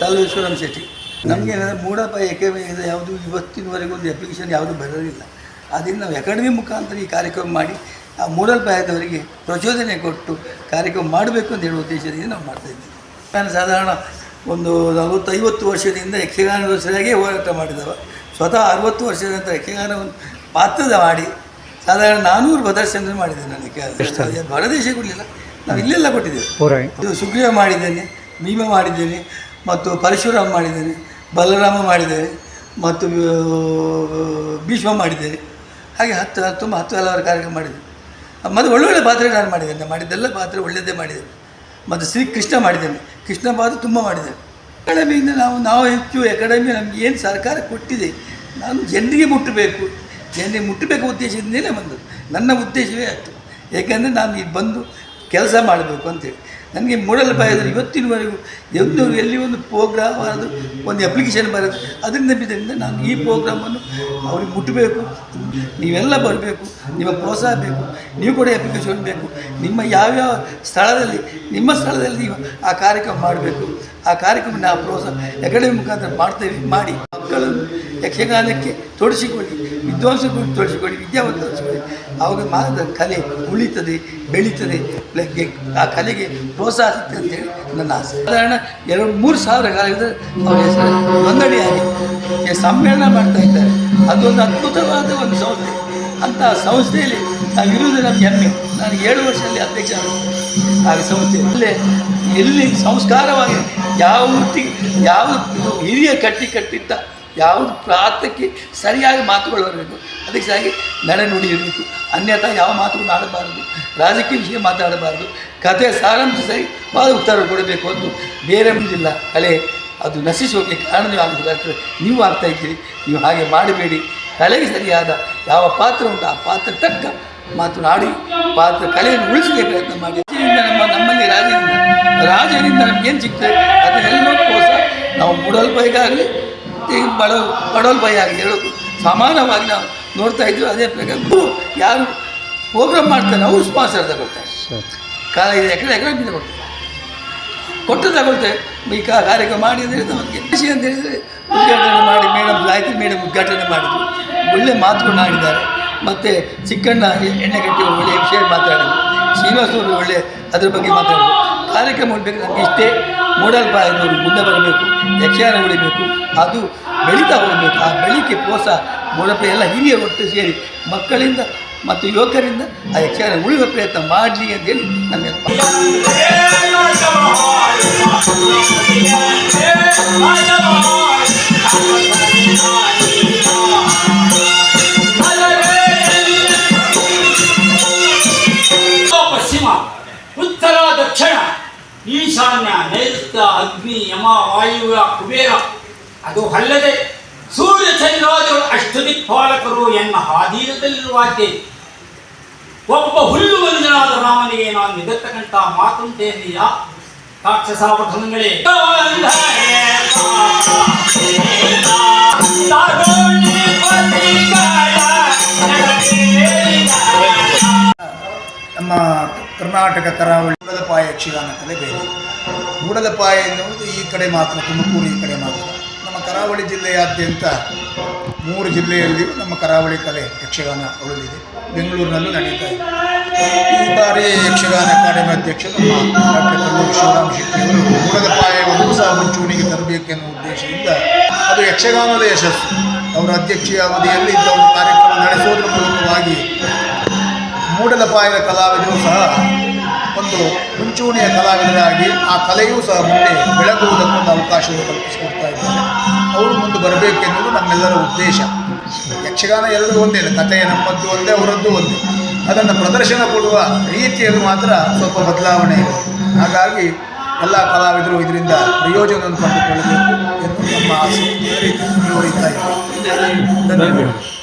ತಾಲೂಶ್ವರಂ ಶೆಟ್ಟಿ ನಮಗೆ ಏನಂದರೆ ಮೂಡಪ್ಪ ಎಕಡೆಮಿಯಿಂದ ಯಾವುದು ಇವತ್ತಿನವರೆಗೂ ಒಂದು ಅಪ್ಲಿಕೇಶನ್ ಯಾವುದು ಬರೋದಿಲ್ಲ ಅದನ್ನು ನಾವು ಎಕಾಡೆಮಿ ಮುಖಾಂತರ ಈ ಕಾರ್ಯಕ್ರಮ ಮಾಡಿ ಆ ಮೂಡಲ್ಪಾಯದವರಿಗೆ ಪ್ರಚೋದನೆ ಕೊಟ್ಟು ಕಾರ್ಯಕ್ರಮ ಮಾಡಬೇಕು ಅಂತ ಹೇಳುವ ಉದ್ದೇಶದಿಂದ ನಾವು ಮಾಡ್ತಾ ಇದ್ದೀವಿ. ನಾನು ಸಾಧಾರಣ ಒಂದು ನಲವತ್ತೈವತ್ತು ವರ್ಷದಿಂದ ಯಕ್ಷಗಾನದೋಸ್ಕರಾಗೇ ಹೋರಾಟ ಮಾಡಿದವ. ಸ್ವತಃ ಅರವತ್ತು ವರ್ಷದ ನಂತರ ಯಕ್ಷಗಾನವನ್ನು ಪಾತ್ರದ ಮಾಡಿ ಸಾಧಾರಣ ನಾನ್ನೂರು ಪ್ರದರ್ಶನ ಮಾಡಿದೆ ನಾನು ಯಕ್ಷಗಾನ ಹೊರದೇಶ ಕೊಡಲಿಲ್ಲ. ನಾವು ಇಲ್ಲೆಲ್ಲ ಕೊಟ್ಟಿದ್ದೇವೆ. ಇದು ಸುಗ್ರೀವ ಮಾಡಿದ್ದೇನೆ ಭೀಮ ಮಾಡಿದ್ದೇನೆ ಮತ್ತು ಪರಶುರಾಮ್ ಮಾಡಿದ್ದೇನೆ ಬಲರಾಮ ಮಾಡಿದ್ದೇನೆ ಮತ್ತು ಭೀಷ್ಮ ಮಾಡಿದ್ದೇನೆ. ಹಾಗೆ ಹತ್ತು ಹತ್ತು ತುಂಬ ಹತ್ತು ಹಲವಾರು ಕಾರ್ಯಕ್ರಮ ಮಾಡಿದ್ದೇನೆ ಮತ್ತು ಒಳ್ಳೊಳ್ಳೆ ಪಾತ್ರೆ ನಾನು ಮಾಡಿದ್ದೇನೆ. ಮಾಡಿದ್ದೆಲ್ಲ ಪಾತ್ರೆ ಒಳ್ಳೆಯದೇ ಮಾಡಿದ್ದೇನೆ. ಮತ್ತು ಶ್ರೀ ಕೃಷ್ಣ ಮಾಡಿದ್ದೇನೆ. ಕೃಷ್ಣ ಪಾತ್ರ ತುಂಬ ಮಾಡಿದ್ದೇನೆ. ಅಕಾಡೆಮಿಯಿಂದ ನಾವು ನಾವು ಹೆಚ್ಚು ಅಕಾಡೆಮಿ ನಮಗೆ ಏನು ಸರ್ಕಾರ ಕೊಟ್ಟಿದೆ, ನಾನು ಜನರಿಗೆ ಮುಟ್ಟಬೇಕು. ಜನರಿಗೆ ಮುಟ್ಟಬೇಕು ಉದ್ದೇಶದಿಂದಲೇ ಬಂದದ್ದು. ನನ್ನ ಉದ್ದೇಶವೇ ಅಷ್ಟು ಏಕೆಂದರೆ ನಾನು ಇಲ್ಲಿ ಬಂದು ಕೆಲಸ ಮಾಡಬೇಕು ಅಂತೇಳಿ. ನನಗೆ ಮೂಡಲ ಬಾಯಿದ್ರೆ ಇವತ್ತಿನವರೆಗೂ ಎಂದು ಎಲ್ಲಿ ಒಂದು ಪ್ರೋಗ್ರಾಮ್ ಅದು, ಒಂದು ಅಪ್ಲಿಕೇಶನ್ ಬರೋದು ಅದರಿಂದ ಬಿದ್ದರಿಂದ ನಾನು ಈ ಪ್ರೋಗ್ರಾಮನ್ನು ಅವ್ರಿಗೆ ಮುಟ್ಟಬೇಕು ನೀವೆಲ್ಲ ಬರಬೇಕು, ನಿಮ್ಮ ಪ್ರೋತ್ಸಾಹ ಬೇಕು, ನೀವು ಕೂಡ ಅಪ್ಲಿಕೇಶನ್ ಬೇಕು. ನಿಮ್ಮ ಯಾವ್ಯಾವ ಸ್ಥಳದಲ್ಲಿ, ನಿಮ್ಮ ಸ್ಥಳದಲ್ಲಿ ನೀವು ಆ ಕಾರ್ಯಕ್ರಮ ಮಾಡಬೇಕು. ಆ ಕಾರ್ಯಕ್ರಮ ನಾವು ಪ್ರೋತ್ಸಾಹ ಅಕಾಡೆಮಿ ಮುಖಾಂತರ ಮಾಡ್ತೇವೆ, ಮಾಡಿ ಮಕ್ಕಳನ್ನು ಯಕ್ಷಗಾನಕ್ಕೆ ತೊಡಸಿಕೊಳ್ಳಿ ವಿದ್ವಾಂಸಗಳು ತೊಡಸಿಕೊಳ್ಳಿ ವಿದ್ಯಾವಂತ ಅವಾಗ ಮಾತ್ರ ಕಲೆ ಉಳಿತದೆ, ಬೆಳೀತದೆ. ಆ ಕಲೆಗೆ ಪ್ರೋತ್ಸಾಹ ಸಿಗ್ತದೆ ಅಂತೇಳಿ ನನ್ನ ಆಸೆ. ಸಾಧಾರಣ ಎರಡು, ಮೂರು ಸಾವಿರ ಕಾಲದ ಅವರ ಹೆಸರು ಈ ಸಮ್ಮೇಳನ ಮಾಡ್ತಾ ಇದ್ದಾರೆ. ಅದೊಂದು ಅದ್ಭುತವಾದ ಒಂದು ಸಂಸ್ಥೆ. ಅಂತಹ ಸಂಸ್ಥೆಯಲ್ಲಿ ನಾವು ಇರುವುದು ನಮಗೆ ಹೆಮ್ಮೆ. ನಾನು ಏಳು ವರ್ಷದಲ್ಲಿ ಅಧ್ಯಕ್ಷ. ಆ ಸಂಸ್ಥೆ. ಅಲ್ಲೇ ಎಲ್ಲಿ ಸಂಸ್ಕಾರವಾಗಿ ಯಾವ ಯಾವ ಹಿರಿಯ ಕಟ್ಟಿ ಕಟ್ಟಿಟ್ಟ ಯಾವುದು ಪ್ರಾರ್ಥಕ್ಕೆ ಸರಿಯಾಗಿ ಮಾತುಗಳು ಬರಬೇಕು ಅದಕ್ಕೆ ಸರಿಯಾಗಿ ನಡೆ ನುಡಿ ಇರಬೇಕು. ಅನ್ಯಥಾ ಯಾವ ಮಾತುಗಳು ಆಡಬಾರದು ರಾಜಕೀಯ ವಿಷಯ ಮಾತಾಡಬಾರದು. ಕಥೆ ಸಾರಾಂಶ ಸರಿ ಭಾಳ ಉತ್ತರ ಕೊಡಬೇಕು ಅಂತ ಬೇರೆ ಮುಂದಿಲ್ಲ ಕಲೆ, ಅದು ನಶಿಸೋಕೆ ಹೋಗಲಿಕ್ಕೆ ಕಾರಣವೇ ಆಗುವುದಾಗ್ತದೆ ನೀವು ಆಗ್ತಾ ಇದ್ದೀರಿ. ನೀವು ಹಾಗೆ ಮಾಡಬೇಡಿ. ಕಲೆಗೆ ಸರಿಯಾದ ಯಾವ ಪಾತ್ರ ಉಂಟು, ಆ ಪಾತ್ರ ತಕ್ಕ ಮಾತು ಮಾತನಾಡಿ ಪಾತ್ರ ಕಲೆಯನ್ನು ಉಳಿಸಲಿಕ್ಕೆ ಪ್ರಯತ್ನ ಮಾಡಿ. ನಮ್ಮ, ನಮ್ಮಲ್ಲಿ ರಾಜರಿಂದ ರಾಜರಿಂದ ನಮಗೇನು ಸಿಗ್ತದೆ? ಅದನ್ನೆಲ್ಲ ಕೋಸ ನಾವು ಮೂಡಲ್ಪೈಗಾಗಲಿ ಈ ಬಡ ಭಯ ಆಗಿದೆ ಹೇಳೋದು. ಸಮಾನವಾಗಿ ನಾವು ನೋಡ್ತಾ ಇದ್ದೀವಿ ಅದೇ ಪ್ರಕಾರ. ಯಾರು ಪ್ರೋಗ್ರಾಮ್ ಮಾಡ್ತಾರೆ ಅವರು ಸ್ಪಾನ್ಸರ್ ತಗೊಳ್ತಾರೆ. ಕಾಲ ಇದು ಎಕರೆ ಎಕರೆ ಕೊಡ್ತಾರೆ. ಕೊಟ್ಟು ತಗೊಳ್ತೇವೆ ಈ ಕಾ- ಕಾರ್ಯಕ್ರಮ ಮಾಡಿ ನಮಗೆ ಖುಷಿ ಅಂತ ಹೇಳಿದರೆ ಉದ್ಘಾಟನೆ ಮಾಡಿ ಮೇಡಮ್ ಗಾಯತ್ರಿ ಮೇಡಮ್ ಉದ್ಘಾಟನೆ ಮಾಡಿದ್ರು. ಒಳ್ಳೆ ಮಾತುಗಳನ್ನ ಆಡಿದ್ದಾರೆ. ಮತ್ತು ಚಿಕ್ಕಣ್ಣ ಎಣ್ಣೆ ಕಟ್ಟಿ ಒಳ್ಳೆಯ ವಿಷಯ ಮಾತಾಡಿದ್ರು. ಶ್ರೀನಿವಾಸ ಒಳ್ಳೆ ಅದ್ರ ಬಗ್ಗೆ ಮಾತಾಡಿದ್ರು. ಕಾರ್ಯಕ್ರಮ ಉಂಟು ನಮಗೆ ಇಷ್ಟೇ. ಮೂಡಲ್ಪಾಯದವರು ಮುಂದೆ ಬರಬೇಕು ಯಕ್ಷಗಾನ ಉಳಿಬೇಕು ಅದು ಬೆಳೀತಾ ಹೋಗಬೇಕು ಆ ಬೆಳಿಕೆ ಕೋಸ ಮೂಡಪ ಎಲ್ಲ ಹಿರಿಯರು ಒಟ್ಟು ಸೇರಿ ಮಕ್ಕಳಿಂದ ಮತ್ತು ಯುವಕರಿಂದ ಆ ಯಕ್ಷಗಾನ ಉಳಿಯುವ ಪ್ರಯತ್ನ ಮಾಡಲಿ ಅಂತೇಳಿ ನನ್ನ ಅಗ್ನಿ ಯಮ ವಾಯುವ್ಯ ಕುಬೇರ. ಅದು ಅಲ್ಲದೆ ಸೂರ್ಯ ಚಂದ್ರಾದಿಗಳು ಅಷ್ಟು ದಿಕ್ಪಾಲಕರು ಎನ್ನ ಹಾದೀನದಲ್ಲಿರುವಾದ್ದೆ ಒಬ್ಬ ಹುಲ್ಲು ಮನುಜನಾದ ರಾಮನಿಗೆ ನಾನು ನಿಗತ್ತಕಂತ ಮಾತುಂಟೇನಿಯ ರಾಕ್ಷಸ ಪಠನಗಳೇ ನಮ್ಮ ಕರ್ನಾಟಕ ಕರಾವಳಿ ಮೂಡಲಪಾಯ ಯಕ್ಷಗಾನ ಕಲೆ ಬೇರೆ. ಮೂಡಲಪಾಯ ಎನ್ನುವುದು ಈ ಕಡೆ ಮಾತ್ರ, ತುಮಕೂರು ಈ ಕಡೆ ಮಾತ್ರ. ನಮ್ಮ ಕರಾವಳಿ ಜಿಲ್ಲೆಯಾದ್ಯಂತ ಮೂರು ಜಿಲ್ಲೆಯಲ್ಲಿಯೂ ನಮ್ಮ ಕರಾವಳಿ ಕಲೆ ಯಕ್ಷಗಾನ ಉಳಿದಿದೆ ಬೆಂಗಳೂರಿನಲ್ಲೂ ನಡೀತಾ ಇದೆ. ಈ ಬಾರಿ ಯಕ್ಷಗಾನ ಅಕಾಡೆಮಿ ಅಧ್ಯಕ್ಷರು ನಮ್ಮ ಡಾಕ್ಟರ್ ಕಲ್ಲೂರು ಶಿವರಾಮ್ ಶೆಟ್ಟಿ ಅವರು ಮೂಡಲಪಾಯವನ್ನು ಸಹ ಮುಂಚೂಣಿಗೆ ತರಬೇಕೆನ್ನುವ ಉದ್ದೇಶದಿಂದ ಅದು ಯಕ್ಷಗಾನದ ಯಶಸ್ಸು. ಅವರ ಅಧ್ಯಕ್ಷೀಯ ಅವಧಿಯಲ್ಲಿ ಇಂಥ ಒಂದು ಕಾರ್ಯಕ್ರಮ ನಡೆಸೋದ್ರ ಮೂಲಕವಾಗಿ ಮೂಡಲಪಾಯದ ಕಲಾವಿದರು ಸಹ ಒಂದು ಮುಂಚೂಣಿಯ ಕಲಾವಿದರಾಗಿ ಆ ಕಲೆಯೂ ಸಹ ಮುಂದೆ ಬೆಳಗುವುದಕ್ಕೊಂದು ಅವಕಾಶವನ್ನು ಕಲ್ಪಿಸಿಕೊಡ್ತಾ ಇದ್ದಾರೆ. ಅವರು ಮುಂದೆ ಬರಬೇಕೆನ್ನುವುದು ನಮ್ಮೆಲ್ಲರ ಉದ್ದೇಶ. ಯಕ್ಷಗಾನ ಎರಡೂ ಒಂದೇ ಕಥೆಯ ನಮ್ಮದ್ದು ಒಂದೇ, ಅವರದ್ದು ಒಂದೇ. ಅದನ್ನು ಪ್ರದರ್ಶನ ಕೊಡುವ ರೀತಿಯಲ್ಲಿ ಮಾತ್ರ ಸ್ವಲ್ಪ ಬದಲಾವಣೆ ಇದೆ. ಹಾಗಾಗಿ ಎಲ್ಲ ಕಲಾವಿದರು ಇದರಿಂದ ಪ್ರಯೋಜನವನ್ನು ಪಡೆದುಕೊಳ್ಳಬೇಕು ಎಂದು ನಮ್ಮ ಆಸೆ. ಇದೆ. ಧನ್ಯವಾದ